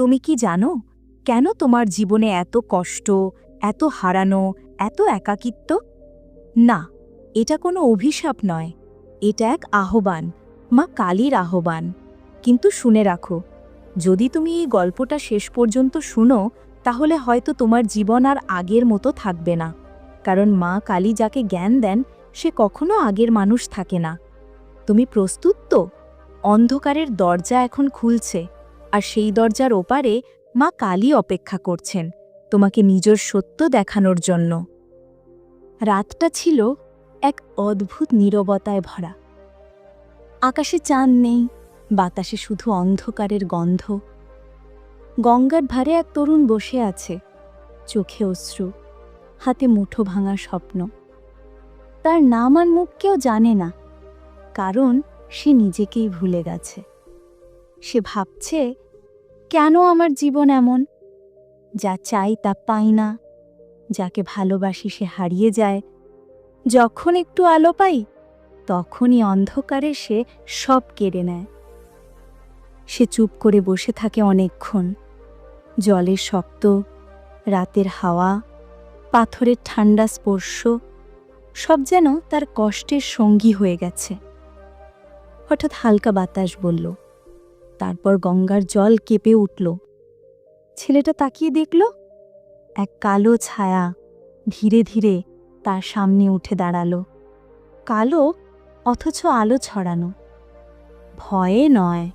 তুমি কি জানো? কেন তোমার জীবনে এত কষ্ট, এত হারানো, এত একাকিত্ব? না, এটা কোনো অভিশাপ নয়। এটা এক আহ্বান, মা কালীর আহ্বান। কিন্তু শুনে রাখো, যদি তুমি এই গল্পটা শেষ পর্যন্ত শুনো, তাহলে হয়তো তোমার জীবন আর আগের মতো থাকবে না। কারণ মা কালী যাকে জ্ঞান দেন, সে কখনো আগের মানুষ থাকে না। তুমি প্রস্তুত তো? অন্ধকারের দরজা এখন খুলছে। আর সেই দরজার ওপারে মা কালী অপেক্ষা করছেন, তোমাকে নিজের সত্য দেখানোর জন্য। রাতটা ছিল এক অদ্ভুত নীরবতায় ভরা। আকাশে চাঁদ নেই, বাতাসে শুধু অন্ধকারের গন্ধ। গঙ্গার ধারে এক তরুণ বসে আছে, চোখে অশ্রু, হাতে মুঠো ভাঙা স্বপ্ন। তার নাম আর মুখ কেউ জানে না, কারণ সে নিজেকেই ভুলে গেছে। সে ভাবছে কেন আমার জীবন এমন? যা চাই তা পাই না। যাকে ভালোবাসি সে হারিয়ে যায়। যখন একটু আলো পাই, তখনই অন্ধকারে সে সব কেড়ে নেয়। সে চুপ করে বসে থাকে অনেকক্ষণ। জলের শব্দ রাতের হাওয়া, পাথরের ঠান্ডা স্পর্শ, সব যেন তার কষ্টের সঙ্গী হয়ে গেছে। হঠাৎ হালকা বাতাস বলল তারপর গঙ্গার জল কেঁপে উঠল। ছেলেটা তাকিয়ে দেখল, এক কালো ছায়া ধীরে ধীরে তার সামনে উঠে দাঁড়াল। কালো অথচ আলো ছড়ানো। ভয়ে নয়,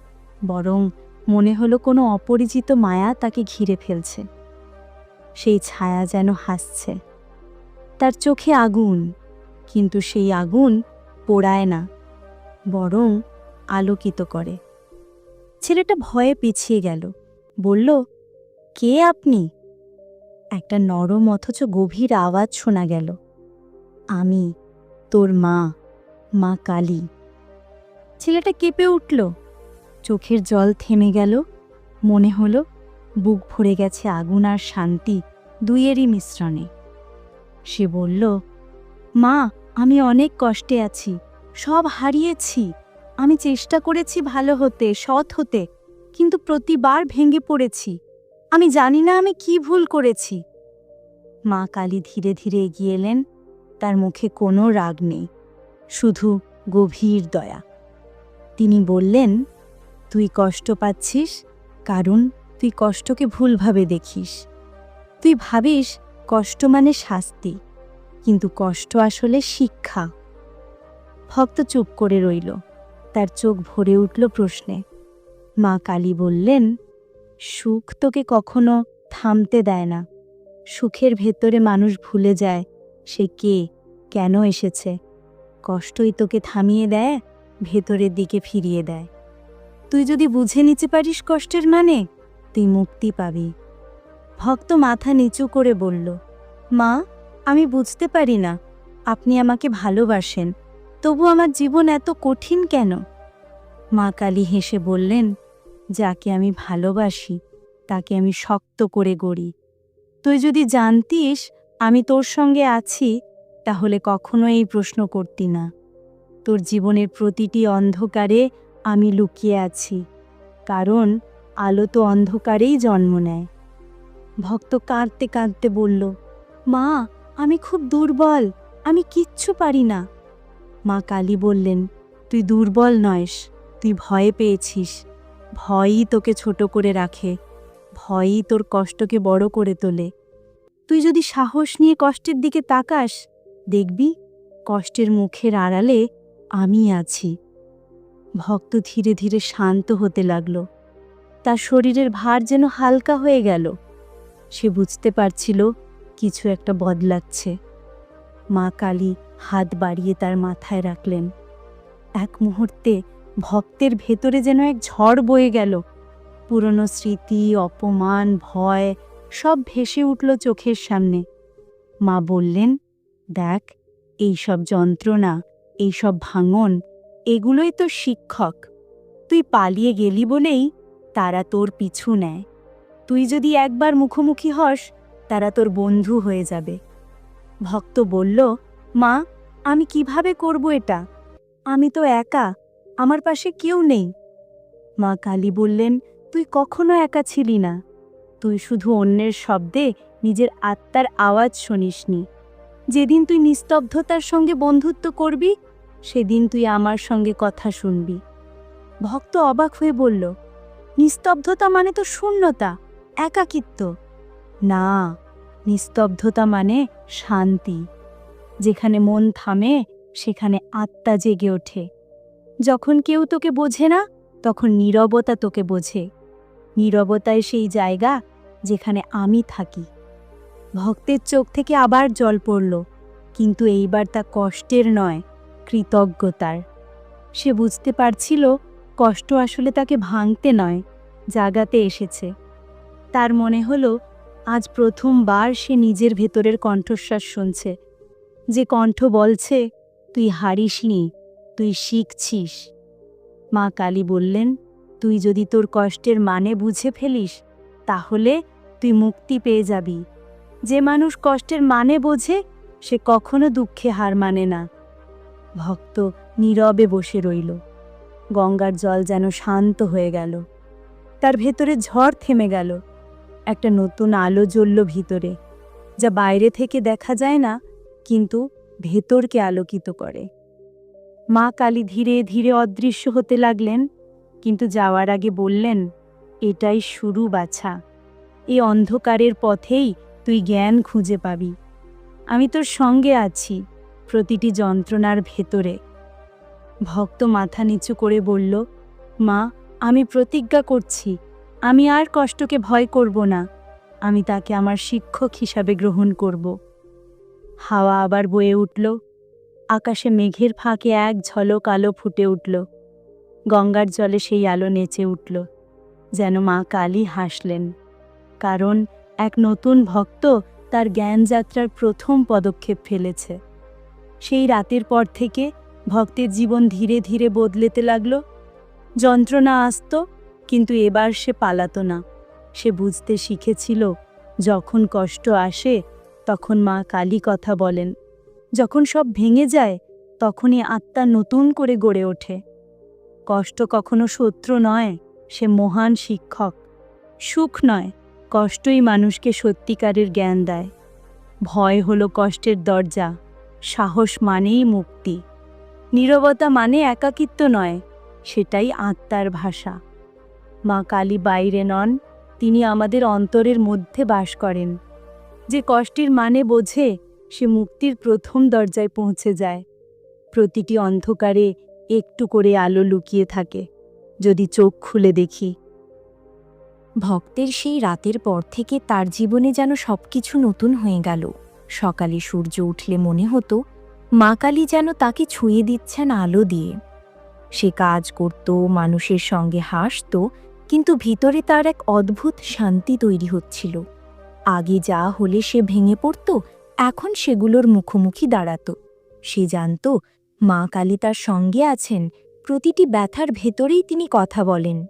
বরং মনে হলো কোনো অপরিচিত মায়া তাকে ঘিরে ফেলছে। সেই ছায়া যেন হাসছে। তার চোখে আগুন, কিন্তু সেই আগুন পোড়ায় না, বরং আলোকিত করে। ছেলেটা ভয়ে পিছিয়ে গেল। বলল, কে আপনি? একটা নরম অথচ গভীর আওয়াজ শোনা গেল, আমি তোর মা মা কালী। ছেলেটা কেঁপে উঠল, চোখের জল থেমে গেল, মনে হলো বুক ভরে গেছে আগুন আর শান্তি দুইয়েরই মিশ্রণে। সে বলল, মা, আমি অনেক কষ্টে আছি, সব হারিয়েছি। আমি চেষ্টা করেছি ভালো হতে, সৎ হতে, কিন্তু প্রতিবার ভেঙে পড়েছি। আমি জানি না আমি কি ভুল করেছি। মা কালী ধীরে ধীরে এগিয়ে এলেন, তার মুখে কোনো রাগ নেই, শুধু গভীর দয়া। তিনি বললেন, তুই কষ্ট পাচ্ছিস, কারণ তুই কষ্টকে ভুলভাবে দেখিস। তুই ভাবিস কষ্ট মানে শাস্তি, কিন্তু কষ্ট আসলে শিক্ষা। ভক্ত চুপ করে রইল। তার চোখ ভরে উঠল প্রশ্নে। মা কালী বললেন, সুখ তোকে কখনো থামতে দেয় না। সুখের ভেতরে মানুষ ভুলে যায় সে কে, কেন এসেছে। কষ্টই তোকে থামিয়ে দেয়, ভেতরের দিকে ফিরিয়ে দেয়। তুই যদি বুঝে নিতে পারিস কষ্টের মানে তুই মুক্তি পাবি। ভক্ত মাথা নিচু করে বলল, মা, আমি বুঝতে পারি না। আপনি আমাকে ভালোবাসেন তবু আমার জীবন এত কঠিন কেন? মা কালী হেসে বললেন, যাকে আমি ভালোবাসি, তাকে আমি শক্ত করে গড়ি। তুই যদি জানতিস আমি তোর সঙ্গে আছি, তাহলে কখনো এই প্রশ্ন করতি না। তোর জীবনের প্রতিটি অন্ধকারে আমি লুকিয়ে আছি, কারণ আলো তো অন্ধকারেই জন্ম নেয়। ভক্ত কাঁদতে কাঁদতে বলল, মা, আমি খুব দুর্বল, আমি কিচ্ছু পারি না। মা কালী বললেন, তুই দুর্বল নয়স, তুই ভয়ে পেয়েছিস। ভয়ই তোকে ছোট করে রাখে, ভয়ই তোর কষ্টকে বড় করে তোলে। তুই যদি সাহস নিয়ে কষ্টের দিকে তাকাস, দেখবি কষ্টের মুখের আড়ালে আমি আছি। ভক্ত ধীরে ধীরে শান্ত হতে লাগল। তার শরীরের ভার যেন হালকা হয়ে গেল। সে বুঝতে পারছিল কিছু একটা বদলাচ্ছে। মা কালী হাত বাড়িয়ে তার মাথায় রাখলেন। এক মুহূর্তে ভক্তের ভেতরে যেন এক ঝড় বয়ে গেল। পুরনো স্মৃতি, অপমান, ভয় সব ভেসে উঠল চোখের সামনে। মা বললেন, দেখ, এইসব যন্ত্রণা, এইসব ভাঙন, এগুলোই তো শিক্ষক। তুই পালিয়ে গেলি বলেই তারা তোর পিছু নেয়। তুই যদি একবার মুখোমুখি হস, তারা তোর বন্ধু হয়ে যাবে। ভক্ত বলল, মা, আমি কীভাবে করব এটা? আমি তো একা, আমার পাশে কেউ নেই। মা কালী বললেন, তুই কখনো একা ছিলি না। তুই শুধু অন্যের শব্দে নিজের আত্মার আওয়াজ শুনিসনি। যেদিন তুই নিস্তব্ধতার সঙ্গে বন্ধুত্ব করবি, সেদিন তুই আমার সঙ্গে কথা শুনবি। ভক্ত অবাক হয়ে বলল, নিস্তব্ধতা মানে তো শূন্যতা, একাকিত্ব। না নিস্তব্ধতা মানে শান্তি। যেখানে মন থামে, সেখানে আত্মা জেগে ওঠে। যখন কেউ তোকে বোঝে না, তখন নীরবতা তোকে বোঝে। নীরবতায় সেই জায়গা যেখানে আমি থাকি। ভক্তের চোখ থেকে আবার জল পড়ল, কিন্তু এইবার তা কষ্টের নয়, কৃতজ্ঞতার। সে বুঝতে পারছিল, কষ্ট আসলে তাকে ভাঙতে নয়, জাগাতে এসেছে। তার মনে হলো আজ প্রথমবার সে নিজের ভেতরের কণ্ঠস্বাস শুনছে। যে কণ্ঠ বলছে, তুই হারিসনি তুই শিখছিস। মা কালী বললেন, তুই যদি তোর কষ্টের মানে বুঝে ফেলিস, তাহলে তুই মুক্তি পেয়ে যাবি। যে মানুষ কষ্টের মানে বোঝে, সে কখনো দুঃখে হার মানে না। ভক্ত নীরবে বসে রইল। গঙ্গার জল যেন শান্ত হয়ে গেল। তার ভেতরে ঝড় থেমে গেল। একটা নতুন আলো জ্বলল ভিতরে, যা বাইরে থেকে দেখা যায় না, কিন্তু ভেতরকে আলোকিত করে। মা কালী ধীরে ধীরে অদৃশ্য হতে লাগলেন, কিন্তু যাওয়ার আগে বললেন, এটাই শুরু বাছা। এই অন্ধকারের পথেই তুই জ্ঞান খুঁজে পাবি। আমি তোর সঙ্গে আছি প্রতিটি যন্ত্রণার ভেতরে। ভক্ত মাথা নিচু করে বলল, মা, আমি প্রতিজ্ঞা করছি। আমি আর কষ্টকে ভয় করব না। আমি তাকে আমার শিক্ষক হিসাবে গ্রহণ করব। হাওয়া আবার বয়ে উঠল। আকাশে মেঘের ফাঁকে এক ঝলক আলো ফুটে উঠল। গঙ্গার জলে সেই আলো নেচে উঠল, যেন মা কালী হাসলেন। কারণ এক নতুন ভক্ত তার জ্ঞানযাত্রার প্রথম পদক্ষেপ ফেলেছে। সেই রাতের পর থেকে ভক্তের জীবন ধীরে ধীরে বদলেতে লাগল। যন্ত্রণা আসত কিন্তু এবার সে পালাতো না। সে বুঝতে শিখেছিল, যখন কষ্ট আসে, তখন মা কালী কথা বলেন। যখন সব ভেঙে যায়, তখনই আত্মা নতুন করে গড়ে ওঠে। কষ্ট কখনো শত্রু নয়, সে মহান শিক্ষক। সুখ নয়, কষ্টই মানুষকে সত্যিকারের জ্ঞান দেয়। ভয় হলো কষ্টের দরজা, সাহস মানেই মুক্তি। নীরবতা মানে একাকিত্ব নয়, সেটাই আত্মার ভাষা। মা কালী বাইরে নন, তিনি আমাদের অন্তরের মধ্যে বাস করেন। যে কষ্টের মানে বোঝে, সে মুক্তির প্রথম দরজায় পৌঁছে যায়। প্রতিটি অন্ধকারে একটু করে আলো লুকিয়ে থাকে, যদি চোখ খুলে দেখি। ভক্তের সেই রাতের পর থেকে তার জীবনে যেন সব কিছু নতুন হয়ে গেল। সকালে সূর্য উঠলে মনে হতো, মা কালী যেন তাকে ছুঁয়ে দিচ্ছেন আলো দিয়ে। সে কাজ করত, মানুষের সঙ্গে হাসত কিন্তু ভিতরে তার এক অদ্ভুত শান্তি তৈরি হচ্ছিল। আগে যা হলে সে ভেঙে পড়ত, এখন সেগুলোর মুখোমুখি দাঁড়াত। সে জানত, মা কালী তার সঙ্গে আছেন, প্রতিটি ব্যথার ভেতরেই তিনি কথা বলেন।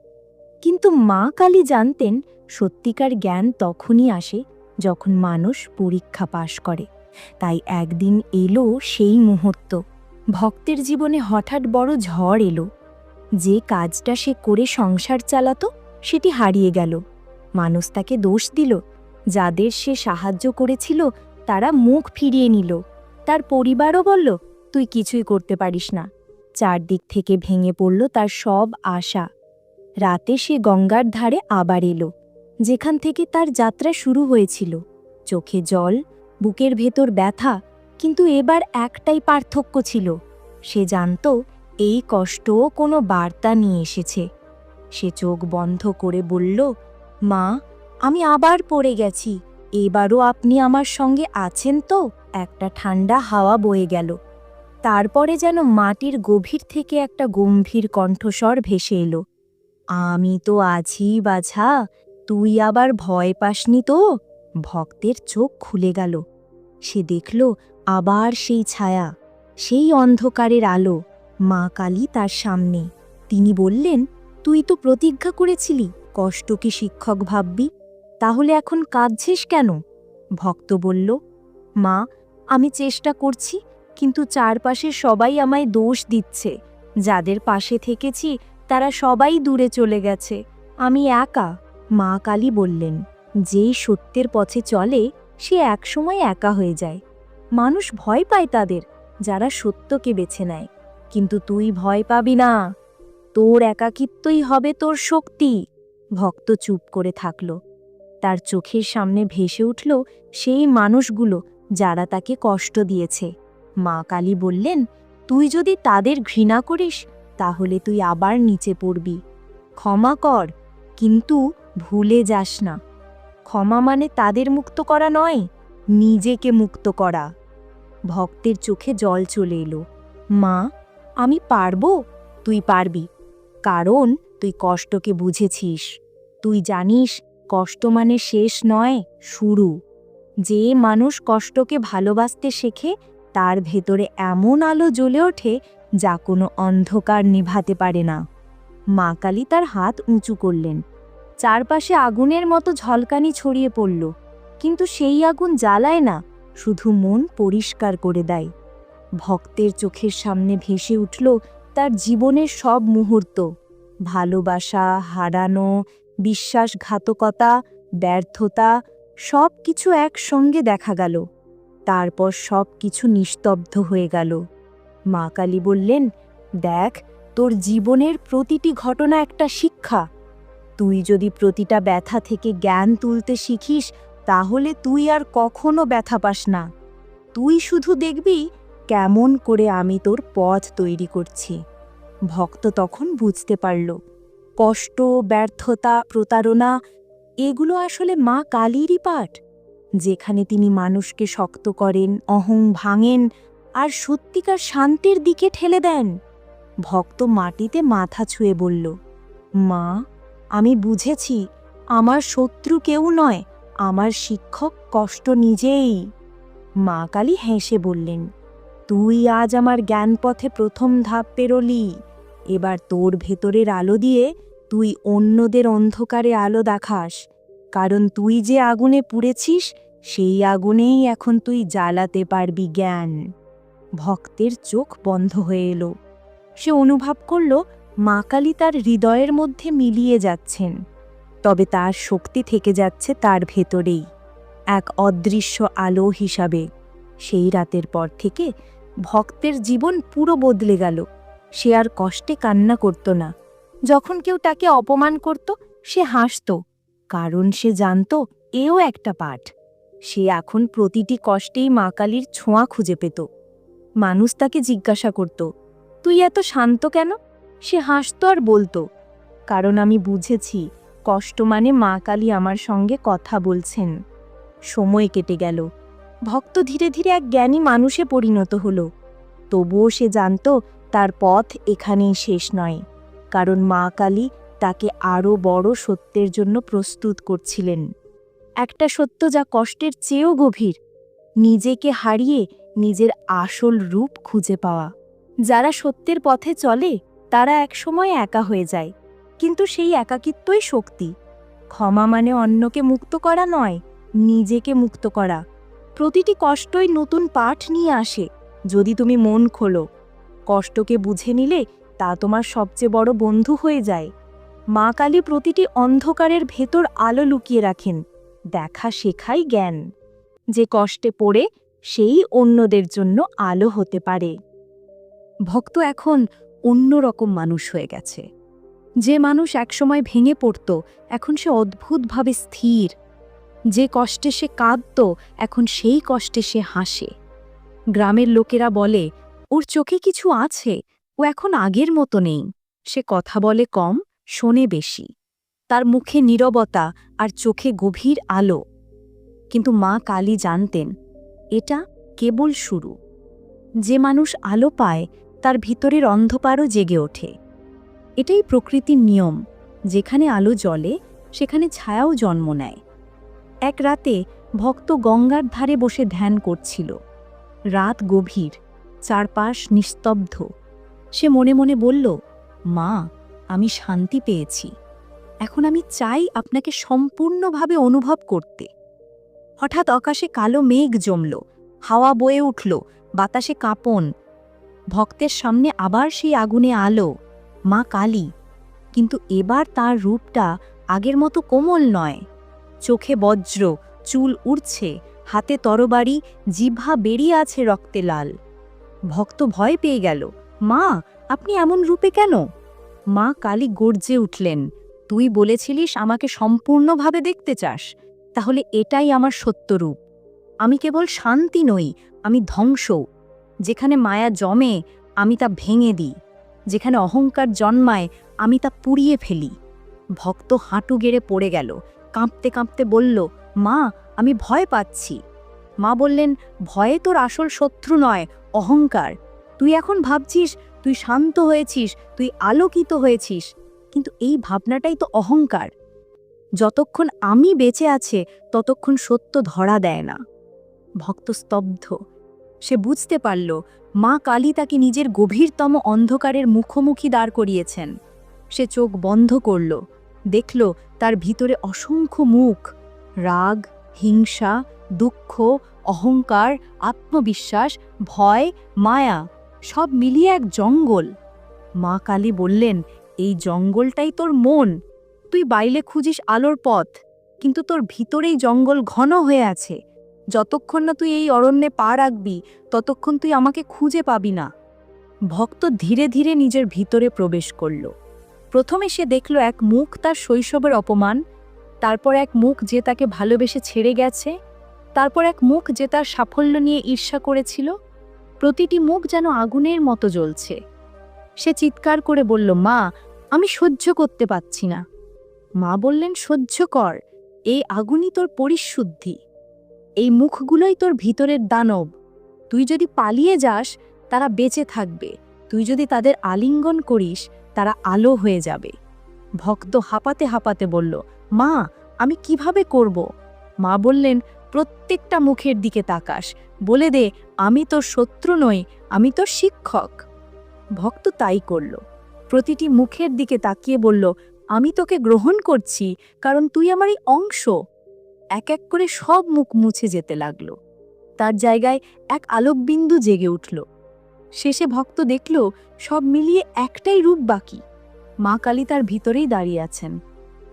কিন্তু মা কালী জানতেন, সত্যিকার জ্ঞান তখনই আসে যখন মানুষ পরীক্ষা পাশ করে। তাই একদিন এলো সেই মুহূর্ত। ভক্তের জীবনে হঠাৎ বড় ঝড় এলো। যে কাজটা সে করে সংসার চালাতো, সেটি হারিয়ে গেল। মানুষ তাকে দোষ দিল। যাদের সে সাহায্য করেছিল, তারা মুখ ফিরিয়ে নিল। তার পরিবারও বলল, তুই কিছুই করতে পারিস না। চারদিক থেকে ভেঙে পড়ল তার সব আশা। রাতে সে গঙ্গার ধারে আবার এলো, যেখান থেকে তার যাত্রা শুরু হয়েছিল। চোখে জল, বুকের ভেতর ব্যথা, কিন্তু এবার একটাই পার্থক্য ছিল। সে জানত এই কষ্টও কোনো বার্তা নিয়ে এসেছে। সে চোখ বন্ধ করে বলল, মা, আমি আবার পড়ে গেছি। এবারও আপনি আমার সঙ্গে আছেন তো? একটা ঠান্ডা হাওয়া বয়ে গেল। তারপরে যেন মাটির গভীর থেকে একটা গম্ভীর কণ্ঠস্বর ভেসে এলো, আমি তো আছি বাছা, তুই আবার ভয় পাসনি তো? ভক্তের চোখ খুলে গেল। সে দেখল আবার সেই ছায়া, সেই অন্ধকারের আলো। মা কালী তার সামনে। তিনি বললেন, তুই তো প্রতিজ্ঞা করেছিলি কষ্টকে শিক্ষক ভাববি? তাহলে এখন কাঁদছিস কেন? ভক্ত বলল, মা, আমি চেষ্টা করছি, কিন্তু চারপাশে সবাই আমায় দোষ দিচ্ছে। যাদের পাশে থেকেছি, তারা সবাই দূরে চলে গেছে। আমি একা। মা কালী বললেন, যেই সত্যের পথে চলে, সে একসময় একা হয়ে যায়। মানুষ ভয় পায় তাদের, যারা সত্যকে বেছে নেয়। কিন্তু তুই ভয় পাবি না। তোর একাকিত্বই হবে তোর শক্তি। ভক্ত চুপ করে থাকল। তার চোখের সামনে ভেসে উঠল সেই মানুষগুলো যারা তাকে কষ্ট দিয়েছে। মা কালী বললেন, তুই যদি তাদের ঘৃণা করিস, তাহলে তুই আবার নিচে পড়বি। ক্ষমা কর, কিন্তু ভুলে যাস না। ক্ষমা মানে তাদের মুক্ত করা নয়, নিজেকে মুক্ত করা। ভক্তের চোখে জল চলে এলো। মা আমি পারব? তুই পারবি। কারণ তুই কষ্টকে বুঝেছিস। তুই জানিস, কষ্ট মানে শেষ নয়, শুরু। যে মানুষ কষ্টকে ভালোবাসতে শেখে, তার ভেতরে এমন আলো জ্বলে ওঠে, যা কোনো অন্ধকার নিভাতে পারে না। মা কালী তার হাত উঁচু করলেন। চারপাশে আগুনের মতো ঝলকানি ছড়িয়ে পড়ল। কিন্তু সেই আগুন জ্বালায় না, শুধু মন পরিষ্কার করে দেয়। ভক্তের চোখের সামনে ভেসে উঠল তার জীবনের সব মুহূর্ত। ভালোবাসা, হারানো, বিশ্বাসঘাতকতা, ব্যর্থতা সব কিছু একসঙ্গে দেখা গেল। তারপর সব কিছু নিস্তব্ধ হয়ে গেল। মা কালী বললেন, দেখ, তোর জীবনের প্রতিটি ঘটনা একটা শিক্ষা। তুই যদি প্রতিটা ব্যথা থেকে জ্ঞান তুলতে শিখিস, তাহলে তুই আর কখনো ব্যথা পাস না। তুই শুধু দেখবি কেমন করে আমি তোর পথ তৈরি করছি। ভক্ত তখন বুঝতে পারল, কষ্ট, ব্যর্থতা, প্রতারণা, এগুলো আসলে মা কালীরই পাঠ। যেখানে তিনি মানুষকে শক্ত করেন, অহং ভাঙেন আর সত্যিকার শান্তির দিকে ঠেলে দেন। ভক্ত মাটিতে মাথা ছুঁয়ে বলল, মা, আমি বুঝেছি, আমার শত্রু কেউ নয়, আমার শিক্ষক কষ্ট নিজেই। মা কালী হেসে বললেন তুই আজ আমার জ্ঞানপথে প্রথম ধাপ পেরোলি। এবার তোর ভেতরের আলো দিয়ে তুই অন্যদের অন্ধকারে আলো দেখাস। কারণ তুই যে আগুনে পুড়েছিস, সেই আগুনেই এখন তুই জ্বালাতে পারবি জ্ঞান। ভক্তের চোখ বন্ধ হয়ে এলো। সে অনুভব করল, মা কালী তার হৃদয়ের মধ্যে মিলিয়ে যাচ্ছেন। তবে তার শক্তি থেকে যাচ্ছে তার ভেতরেই। এক অদৃশ্য আলো হিসাবে। সেই রাতের পর থেকে ভক্তের জীবন পুরো বদলে গেল। সে আর কষ্টে কান্না করত না। যখন কেউ তাকে অপমান করত, সে হাসত। কারণ সে জানত, এও একটা পাঠ। সে এখন প্রতিটি কষ্টেই মা কালীর ছোঁয়া খুঁজে পেত। মানুষ তাকে জিজ্ঞাসা করত, তুই এত শান্ত কেন? সে হাসত আর বলতো, কারণ আমি বুঝেছি, কষ্ট মানে মা কালী আমার সঙ্গে কথা বলছেন। সময় কেটে গেল ভক্ত ধীরে ধীরে এক জ্ঞানী মানুষে পরিণত হল। তবুও সে জানত তার পথ এখানেই শেষ নয়, কারণ মা কালী তাকে আরও বড় সত্যের জন্য প্রস্তুত করছিলেন। একটা সত্য যা কষ্টের চেয়েও গভীর, নিজেকে হারিয়ে নিজের আসল রূপ খুঁজে পাওয়া। যারা সত্যের পথে চলে, তারা একসময় একা হয়ে যায়, কিন্তু সেই একাকিত্বই শক্তি। ক্ষমা মানে অন্যকে মুক্ত করা নয়, নিজেকে মুক্ত করা। প্রতিটি কষ্টই নতুন পাঠ নিয়ে আসে, যদি তুমি মন খোলো। কষ্টকে বুঝে নিলে তা তোমার সবচেয়ে বড় বন্ধু হয়ে যায়। মা কালী প্রতিটি অন্ধকারের ভেতর আলো লুকিয়ে রাখেন, দেখা শেখাই জ্ঞান। যে কষ্টে পড়ে, সেই অন্যদের জন্য আলো হতে পারে। ভক্ত এখন অন্যরকম মানুষ হয়ে গেছে। যে মানুষ একসময় ভেঙে পড়ত, এখন সে অদ্ভুতভাবে স্থির। যে কষ্টে সে কাঁদত, এখন সেই কষ্টে সে হাসে। গ্রামের লোকেরা বলে, ওর চোখে কিছু আছে, ও এখন আগের মতো নেই সে কথা বলে কম, শোনে বেশি। তার মুখে নীরবতা আর চোখে গভীর আলো। কিন্তু মা কালী জানতেন, এটা কেবল শুরু। যে মানুষ আলো পায়, তার ভিতরের অন্ধকারও জেগে ওঠে। এটাই প্রকৃতির নিয়ম। যেখানে আলো জ্বলে, সেখানে ছায়াও জন্ম নেয়। এক রাতে ভক্ত গঙ্গার ধারে বসে ধ্যান করছিল। রাত গভীর, চারপাশ নিস্তব্ধ। সে মনে মনে বলল, মা, আমি শান্তি পেয়েছি। এখন আমি চাই আপনাকে সম্পূর্ণভাবে অনুভব করতে। হঠাৎ আকাশে কালো মেঘ জমল, হাওয়া বয়ে উঠল, বাতাসে কাঁপন। ভক্তের সামনে আবার সেই আগুনে আলো, মা কালী। কিন্তু এবার তার রূপটা আগের মতো কোমল নয়। চোখে বজ্র, চুল উড়ছে, হাতে তরবারি জিভা বেরিয়ে আছে রক্তে লাল। ভক্ত ভয় পেয়ে গেল, মা, আপনি এমন রূপে কেন? মা কালী গর্জে উঠলেন, তুই বলেছিলিস আমাকে সম্পূর্ণভাবে দেখতে চাস, তাহলে এটাই আমার সত্য রূপ। আমি কেবল শান্তি নই, আমি ধ্বংস। যেখানে মায়া জমে, আমি তা ভেঙে দিই। যেখানে অহংকার জন্মায়, আমি তা পুড়িয়ে ফেলি। ভক্ত হাঁটু গেড়ে পড়ে গেল কাঁপতে কাঁপতে বলল, মা, আমি ভয় পাচ্ছি। মা বললেন, ভয়ে তোর আসল শত্রু নয়, অহংকার। তুই এখন ভাবছিস, তুই শান্ত হয়েছিস, তুই আলোকিত হয়েছিস, কিন্তু এই ভাবনাটাই তো অহংকার। যতক্ষণ আমি বেঁচে আছে, ততক্ষণ সত্য ধরা দেয় না। ভক্ত স্তব্ধ। সে বুঝতে পারল, মা কালী তাকে নিজের গভীরতম অন্ধকারের মুখোমুখি দাঁড় করিয়েছেন। সে চোখ বন্ধ করল। দেখল তার ভিতরে অসংখ্য মুখ। রাগ, হিংসা, দুঃখ, অহংকার, আত্মবিশ্বাস, ভয়, মায়া, সব মিলিয়ে এক জঙ্গল। মা কালী বললেন, এই জঙ্গলটাই তোর মন। তুই বাইলে খুঁজিস আলোর পথ, কিন্তু তোর ভিতরেই জঙ্গল ঘন হয়ে আছে। যতক্ষণ না তুই এই অরণ্যে পা রাখবি, ততক্ষণ তুই আমাকে খুঁজে পাবি না। ভক্ত ধীরে ধীরে নিজের ভিতরে প্রবেশ করল। প্রথমে সে দেখল এক মুখ তার শৈশবের অপমান, তারপর এক মুখ যে তাকে ভালোবেসে ছেড়ে গেছে, তারপর এক মুখ যে তার সাফল্য নিয়ে ঈর্ষা করেছিল, প্রতিটি মুখ যেন আগুনের মতো জ্বলছে। সে চিৎকার করে বলল, মা, আমি সহ্য করতে পারছি না। মা বললেন, সহ্য কর, এই আগুনই তোর পরিশুদ্ধি। এই মুখগুলোই তোর ভিতরের দানব। তুই যদি পালিয়ে যাস, তারা বেঁচে থাকবে। তুই যদি তাদের আলিঙ্গন করিস তারা আলো হয়ে যাবে। ভক্ত হাঁপাতে হাঁপাতে বলল, মা, আমি কীভাবে করব? মা বললেন, প্রত্যেকটা মুখের দিকে তাকাস। বলে দে, আমি তোর শত্রু নই, আমি তোর শিক্ষক। ভক্ত তাই করল। প্রতিটি মুখের দিকে তাকিয়ে বলল, আমি তোকে গ্রহণ করছি, কারণ তুই আমারই অংশ। এক এক করে সব মুখ মুছে যেতে লাগল। তার জায়গায় এক আলোকবিন্দু জেগে উঠল। শেষে ভক্ত দেখল, সব মিলিয়ে একটাই রূপ বাকি। মা কালী তার ভিতরেই দাঁড়িয়ে আছেন।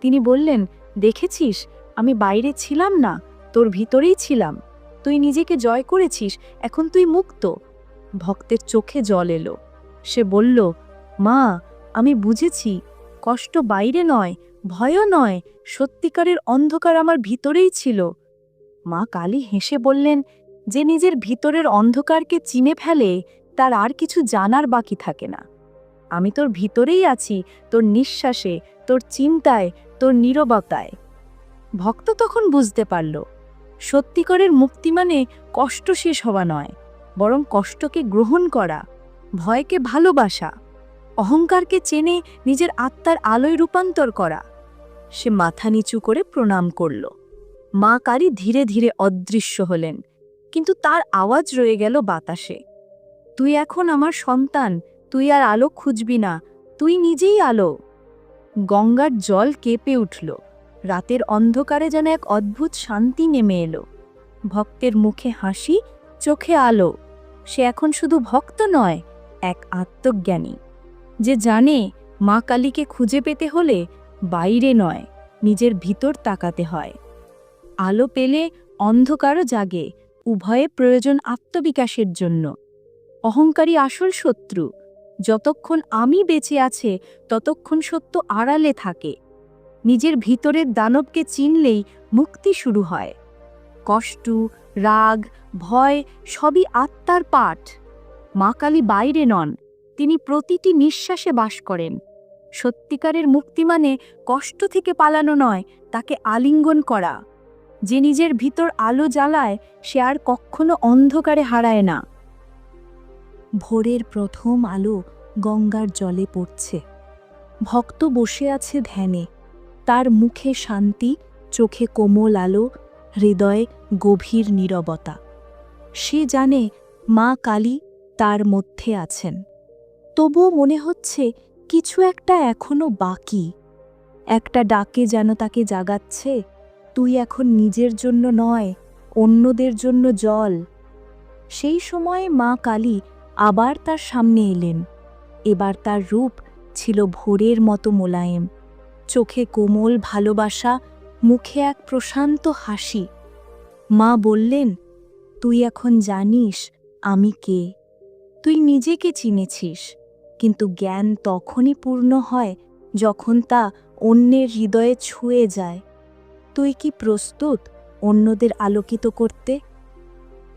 তিনি বললেন, দেখেছিস, আমি বাইরে ছিলাম না, তোর ভিতরেই ছিলাম। তুই নিজেকে জয় করেছিস, এখন তুই মুক্ত। ভক্তের চোখে জল এলো। সে বলল, মা, আমি বুঝেছি, কষ্ট বাইরে নয়, ভয়ও নয়, সত্যিকারের অন্ধকার আমার ভিতরেই ছিল। মা কালী হেসে বললেন, যে নিজের ভিতরের অন্ধকারকে চিনে ফেলে তার আর কিছু জানার বাকি থাকে না। আমি তোর ভিতরেই আছি, তোর নিঃশ্বাসে, তোর চিন্তায়, তোর নীরবতায়। ভক্ত তখন বুঝতে পারল, সত্যিকারের মুক্তি মানে কষ্ট শেষ হওয়া নয়, বরং কষ্টকে গ্রহণ করা, ভয়কে ভালোবাসা, অহংকারকে চেনে নিজের আত্মার আলোয় রূপান্তর করা। সে মাথা নিচু করে প্রণাম করল। মা কালী ধীরে ধীরে অদৃশ্য হলেন, কিন্তু তার আওয়াজ রয়ে গেল বাতাসে। তুই এখন আমার সন্তান, তুই আর আলো খুঁজবি না, তুই নিজেই আলো। গঙ্গার জল কেঁপে উঠল। রাতের অন্ধকারে যেন এক অদ্ভুত শান্তি নেমে এলো। ভক্তের মুখে হাসি, চোখে আলো। সে এখন শুধু ভক্ত নয়, এক আত্মজ্ঞানী। যে জানে, মা কালীকে খুঁজে পেতে হলে বাইরে নয়, নিজের ভিতর তাকাতে হয়। আলো পেলে অন্ধকারও জাগে, উভয়ে প্রয়োজন আত্মবিকাশের জন্য। অহংকারী আসল শত্রু। যতক্ষণ আমি বেঁচে আছে, ততক্ষণ সত্য আড়ালে থাকে। নিজের ভিতরের দানবকে চিনলেই মুক্তি শুরু হয়। কষ্ট, রাগ, ভয় সবই আত্মার পাঠ। মা কালী বাইরে নন, তিনি প্রতিটি নিঃশ্বাসে বাস করেন। সত্যিকারের মুক্তি মানে কষ্ট থেকে পালানো নয়, তাকে আলিঙ্গন করা। যে নিজের ভিতর আলো জ্বালায়, সে আর কখনো অন্ধকারে হারায় না। ভোরের প্রথম আলো গঙ্গার জলে পড়ছে। ভক্ত বসে আছে ধ্যানে। তার মুখে শান্তি, চোখে কোমল আলো, হৃদয়ে গভীর নীরবতা। সে জানে মা কালী তার মধ্যে আছেন। তবুও মনে হচ্ছে কিছু একটা এখনও বাকি। একটা ডাকে যেন তাকে জাগাচ্ছে, তুই এখন নিজের জন্য নয়, অন্যদের জন্য জল। সেই সময়ে মা কালী আবার তার সামনে এলেন। এবার তার রূপ ছিল ভোরের মতো মোলায়েম। চোখে কোমল ভালোবাসা, মুখে এক প্রশান্ত হাসি। মা বললেন, তুই এখন জানিস আমি কে। তুই নিজেকে চিনেছিস, কিন্তু জ্ঞান তখনই পূর্ণ হয় যখন তা অন্যের হৃদয়ে ছুঁয়ে যায়। তুই কি প্রস্তুত অন্যদের আলোকিত করতে?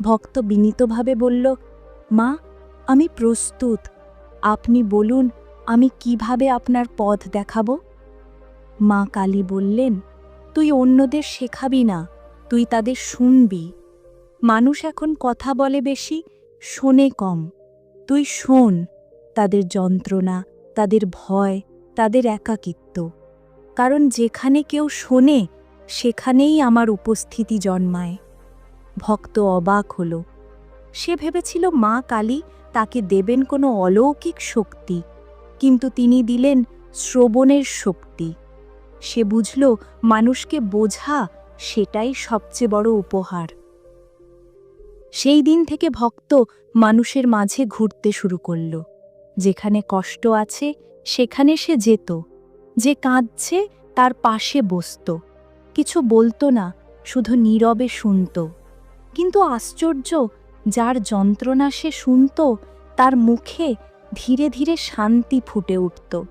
ভক্ত বিনীতভাবে বলল, মা আমি প্রস্তুত। আপনি বলুন, আমি কীভাবে আপনার পথ দেখাব? মা কালী বললেন, তুই অন্যদের শেখাবি না, তুই তাদের শুনবি। মানুষ এখন কথা বলে বেশি, শোনে কম। তুই শোন, তাদের যন্ত্রণা, তাদের ভয়, তাদের একাকিত্ব। কারণ যেখানে কেউ শোনে, সেখানেই আমার উপস্থিতি জন্মায়। ভক্ত অবাক হল। সে ভেবেছিল, মা কালী তাকে দেবেন কোনো অলৌকিক শক্তি, কিন্তু তিনি দিলেন শ্রবণের শক্তি। সে বুঝল, মানুষকে বোঝা সেটাই সবচেয়ে বড় উপহার। সেই দিন থেকে ভক্ত মানুষের মাঝে ঘুরতে শুরু করল। যেখানে কষ্ট আছে, সেখানে সে যেত। যে কাঁদছে, তার পাশে বসত। কিছু বলতো না, শুধু নীরবে শুনত। কিন্তু আশ্চর্য যার যন্ত্রণা সে শুনত, তার মুখে ধীরে ধীরে শান্তি ফুটে উঠত।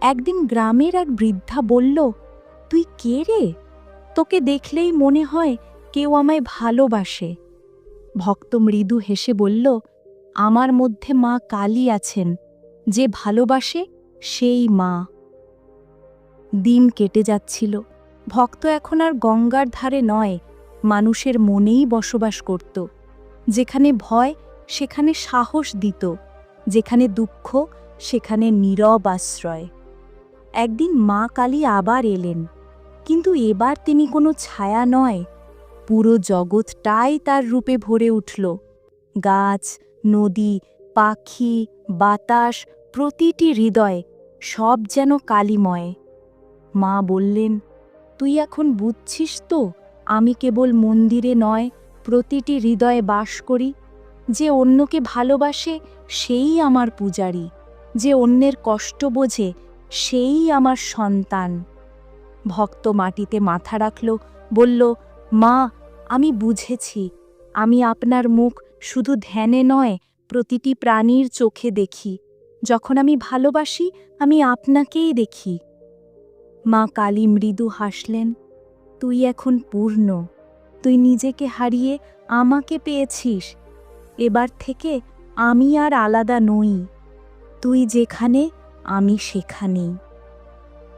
একদিন গ্রামের এক বৃদ্ধা বলল, তুই কে রে? তোকে দেখলেই মনে হয় কেউ আমায় ভালোবাসে। ভক্ত মৃদু হেসে বলল, আমার মধ্যে মা কালী আছেন, যে ভালোবাসে সেই মা। দিন কেটে যাচ্ছিল। ভক্ত এখন আর গঙ্গার ধারে নয়, মানুষের মনেই বসবাস করত। যেখানে ভয়, সেখানে সাহস দিত, যেখানে দুঃখ, সেখানে নীরব আশ্রয়। একদিন মা কালী আবার এলেন, কিন্তু এবার তিনি কোনো ছায়া নয়, পুরো জগৎটাই তার রূপে ভরে উঠল। গাছ, নদী, পাখি, বাতাস, প্রতিটি হৃদয়, সব যেন কালিময়। মা বললেন, তুই এখন বুঝছিস তো, আমি কেবল মন্দিরে নয় প্রতিটি হৃদয়ে বাস করি, যে অন্যকে ভালোবাসে সেই আমার পূজারী, যে অন্যের কষ্ট বোঝে সেই আমার সন্তান। ভক্ত মাটিতে মাথা রাখল, বলল, মা, আমি বুঝেছি, আমি আপনার মুখ শুধু ধ্যানে নয়, প্রতিটি প্রাণীর চোখে দেখি। যখন আমি ভালোবাসি, আমি আপনাকেই দেখি। মা কালী মৃদু হাসলেন, তুই এখন পূর্ণ। তুই নিজেকে হারিয়ে আমাকে পেয়েছিস। এবার থেকে আমি আর আলাদা নই। তুই যেখানে, আমি সেখানেই।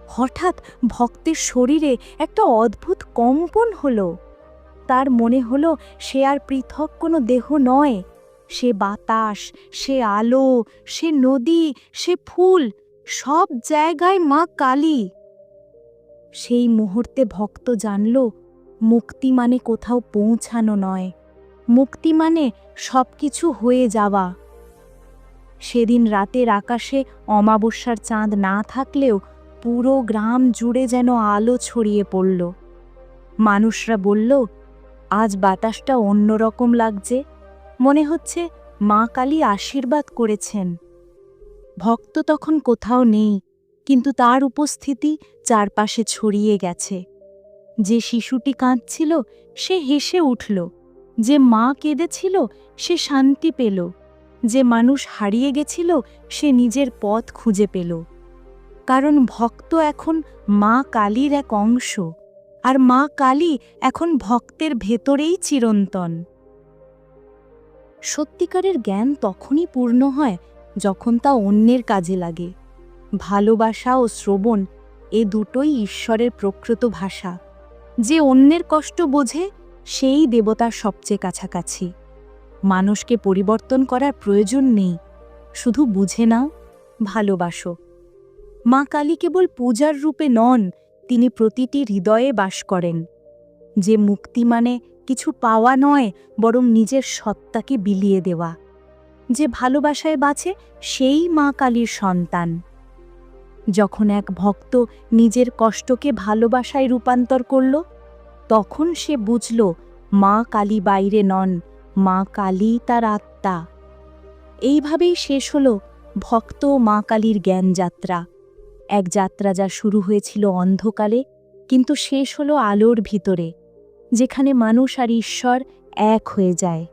হঠাৎ ভক্তের শরীরে একটা অদ্ভুত কম্পন হলো। তার মনে হলো সে আর পৃথক কোনো দেহ নয়। সে বাতাস, সে আলো, সে নদী, সে ফুল, সব জায়গায় মা কালী। সেই মুহূর্তে ভক্ত জানল মুক্তি মানে কোথাও পৌঁছানো নয়। মুক্তি মানে সব কিছু হয়ে যাওয়া। সেদিন রাতের আকাশে অমাবস্যার চাঁদ না থাকলেও পুরো গ্রাম জুড়ে যেন আলো ছড়িয়ে পড়ল। মানুষরা বলল, আজ বাতাসটা অন্যরকম লাগছে। মনে হচ্ছে মা কালী আশীর্বাদ করেছেন। ভক্ত তখন কোথাও নেই, কিন্তু তার উপস্থিতি চারপাশে ছড়িয়ে গেছে। যে শিশুটি কাঁদছিল, সে হেসে উঠল। যে মা কেঁদেছিল, সে শান্তি পেল। যে মানুষ হারিয়ে গেছিল, সে নিজের পথ খুঁজে পেল। কারণ ভক্ত এখন মা কালীর এক অংশ, আর মা কালী এখন ভক্তের ভেতরেই চিরন্তন। সত্যিকারের জ্ঞান তখনই পূর্ণ হয়, যখন তা অন্যের কাজে লাগে। ভালোবাসা ও শ্রবণ, এ দুটোই ঈশ্বরের প্রকৃত ভাষা। যে অন্যের কষ্ট বোঝে, সেই দেবতার সবচেয়ে কাছাকাছি। মানুষকে পরিবর্তন করার প্রয়োজন নেই, শুধু বুঝে নাও, ভালোবাসো। মা কালী কেবল পূজার রূপে নন, তিনি প্রতিটি হৃদয়ে বাস করেন। যে মুক্তি মানে কিছু পাওয়া নয়, বরং নিজের সত্তাকে বিলিয়ে দেওয়া। যে ভালোবাসায় বাঁচে, সেই মা কালীর সন্তান। যখন এক ভক্ত নিজের কষ্টকে ভালোবাসায় রূপান্তর করল, তখন সে বুঝল, মা কালী বাইরে নন, মা কালী তার আত্মা। এইভাবেই শেষ হল ভক্ত মা কালীর জ্ঞান যাত্রা। এক যাত্রা যা শুরু হয়েছিল অন্ধকারে, কিন্তু শেষ হলো আলোর ভিতরে, যেখানে মানুষ আর ঈশ্বর এক হয়ে যায়।